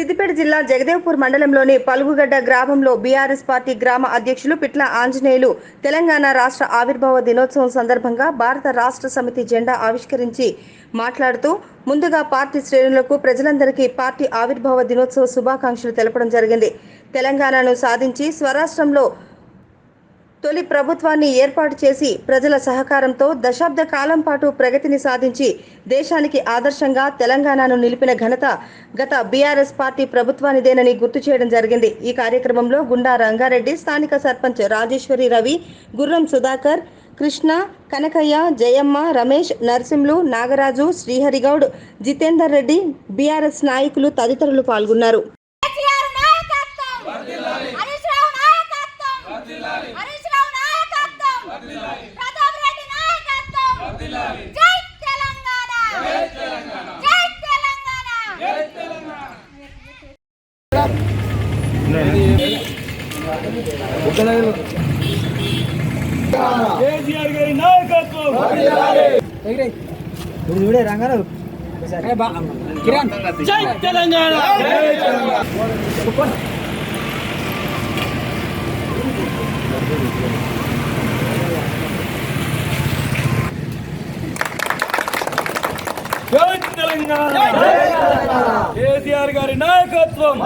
జిల్లా జగదేవ్పూర్ మండలంలోని పలుగుగడ్డ గ్రామంలో బీఆర్ఎస్ పార్టీ గ్రామ అధ్యక్షులు పిట్ల ఆంజనేయులు తెలంగాణ రాష్ట్ర ఆవిర్భావ దినోత్సవం సందర్భంగా భారత రాష్ట్ర సమితి జెండా ఆవిష్కరించి మాట్లాడుతూ ముందుగా పార్టీ శ్రేణులకు ప్రజలందరికీ పార్టీ ఆవిర్భావ దినోత్సవ శుభాకాంక్షలు తెలపడం జరిగింది. తెలంగాణను సాధించి స్వరాష్ట్రంలో తొలి ప్రభుత్వాన్ని ఏర్పాటు చేసి ప్రజల సహకారంతో దశాబ్ద కాలం పాటు ప్రగతిని సాధించి దేశానికి ఆదర్శంగా తెలంగాణను నిలిపిన ఘనత గత బీఆర్ఎస్ పార్టీ ప్రభుత్వానిదేనని గుర్తు చేయడం జరిగింది. ఈ కార్యక్రమంలో గుండా రంగారెడ్డి స్థానిక సర్పంచ్ రాజేశ్వరి రవి గుర్రం సుధాకర్ కృష్ణ కనకయ్య జయమ్మ రమేష్ నర్సింలు నాగరాజు శ్రీహరిగౌడ్ జితేందర్ రెడ్డి బీఆర్ఎస్ నాయకులు తదితరులు పాల్గొన్నారు కేసీఆర్ నాయకత్వం హరీష్ రావు నాయకత్వం హరీష్ రావు నాయకత్వం ప్రతాప్ రెడ్డి నాయకత్వం. జై తెలంగాణ. జై తెలంగాణ. కేసీఆర్ గారి నాయకత్వం. జై తెలంగాణ. జై తెలంగాణ. కేసీఆర్ గారి నాయకత్వం.